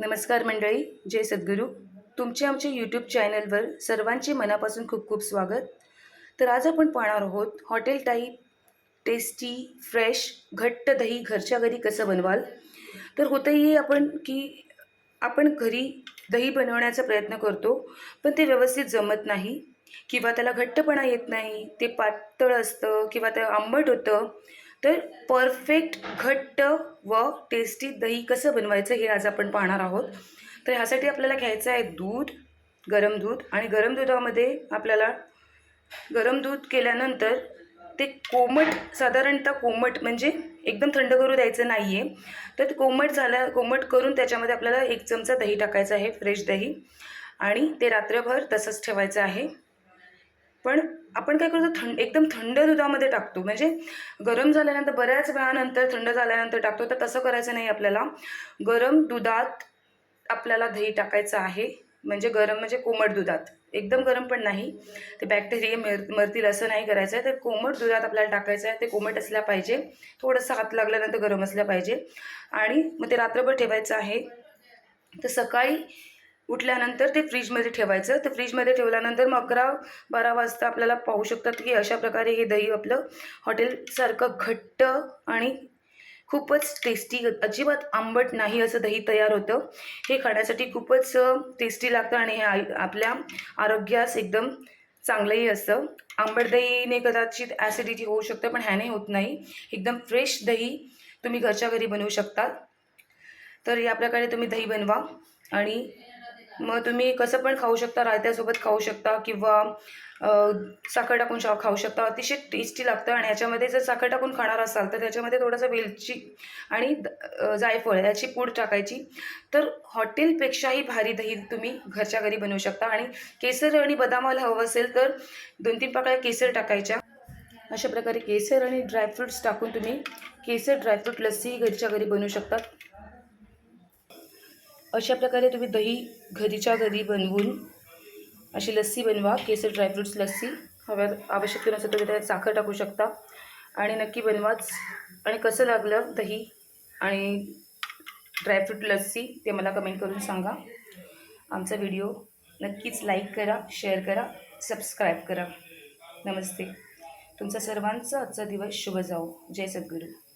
नमस्कार मंडळी जय सद्गुरू. तुमचे आमच्या यूट्यूब चॅनलवर सर्वांचे मनापासून खूप खूप स्वागत. तर आज आपण पाहणार आहोत हॉटेल टाईप टेस्टी फ्रेश घट्ट दही घरच्या घरी कसं बनवाल? तर होतंही आपण की आपण घरी दही बनवण्याचा प्रयत्न करतो पण ते व्यवस्थित जमत नाही किंवा त्याला घट्टपणा येत नाही ते पातळ असतं किंवा ते आंबट होतं. तर परफेक्ट घट्ट व टेस्टी दही कसं बनवायचं हे आज आपण पाहणार आहोत. तर ह्यासाठी आपल्याला घ्यायचं आहे दूध गरम दूध आणि गरम दुधामध्ये आपल्याला गरम दूध केल्यानंतर ते कोमट साधारणतः कोमट म्हणजे एकदम थंड करू द्यायचं नाही आहे तर कोमट झाल्या कोमट करून त्याच्यामध्ये आपल्याला एक चमचा दही टाकायचं आहे फ्रेश दही. आणि ते रात्रभर तसंच ठेवायचं आहे. पण आपण काय करतो थंड एकदम थंड दुधामध्ये टाकतो. म्हणजे गरम झाल्यानंतर बऱ्याच वेळानंतर थंड झाल्यानंतर टाकतो. तर तसं करायचं नाही आपल्याला. गरम दुधात आपल्याला दही टाकायचं आहे. म्हणजे गरम म्हणजे कोमट दुधात. एकदम गरम पण नाही. ते बॅक्टेरिया मर मरतील असं नाही करायचं. आहे तर कोमट दुधात आपल्याला टाकायचं आहे. ते कोमट असल्या पाहिजे. थोडंसं हात लागल्यानंतर गरम असल्या पाहिजे. आणि मग ते रात्रभर ठेवायचं आहे. तर सकाळी उठल्यानंतर ते फ्रीजमध्ये ठेवायचं. तर फ्रीजमध्ये ठेवल्यानंतर मग अकरा बारा वाजता आपल्याला पाहू शकतात की अशा प्रकारे हे दही आपलं हॉटेलसारखं घट्ट आणि खूपच टेस्टी अजिबात आंबट नाही असं दही तयार होतं. हे खाण्यासाठी खूपच टेस्टी लागतं आणि हे आय आपल्या आरोग्यास एकदम चांगलंही असतं. आंबट दहीने कदाचित ॲसिडिटी होऊ शकतं पण ह्याने होत नाही. एकदम फ्रेश दही तुम्ही घरच्या घरी बनवू शकता. तर या प्रकारे तुम्ही दही बनवा आणि मग तुम्ही कसं पण खाऊ शकता रायत्यासोबत खाऊ शकता किंवा साखर टाकून शा खाऊ शकता. अतिशय टेस्टी लागतं आणि याच्यामध्ये जर साखर टाकून खाणार असाल तर त्याच्यामध्ये थोडंसं वेलची आणि द- जायफळ याची पूड टाकायची. तर हॉटेलपेक्षाही भारी दही तुम्ही घरच्या घरी बनवू शकता. आणि केसर आणि बदामाला हवं असेल तर दोन तीन पाकळ्या केसर टाकायच्या. अशा प्रकारे केसर आणि ड्रायफ्रुट्स टाकून तुम्ही केसर ड्रायफ्रूट लस्सी घरच्या घरी बनवू शकतात अशा प्रकारे तुम्ही दही घरीच्या घरी बनवून अशी लस्सी बनवा केसर ड्रायफ्रुट्स लस्सी. हव्या आवश्यक नसेल तुम्ही त्यात साखर टाकू शकता. आणि नक्की बनवाच. आणि कसं लागलं दही आणि ड्रायफ्रूट लस्सी ते मला कमेंट करून सांगा. आमचा व्हिडिओ नक्कीच लाईक करा शेअर करा सबस्क्राईब करा. नमस्ते. तुमचा सर्वांचा आजचा दिवस शुभ जाओ जय सद्गुरू.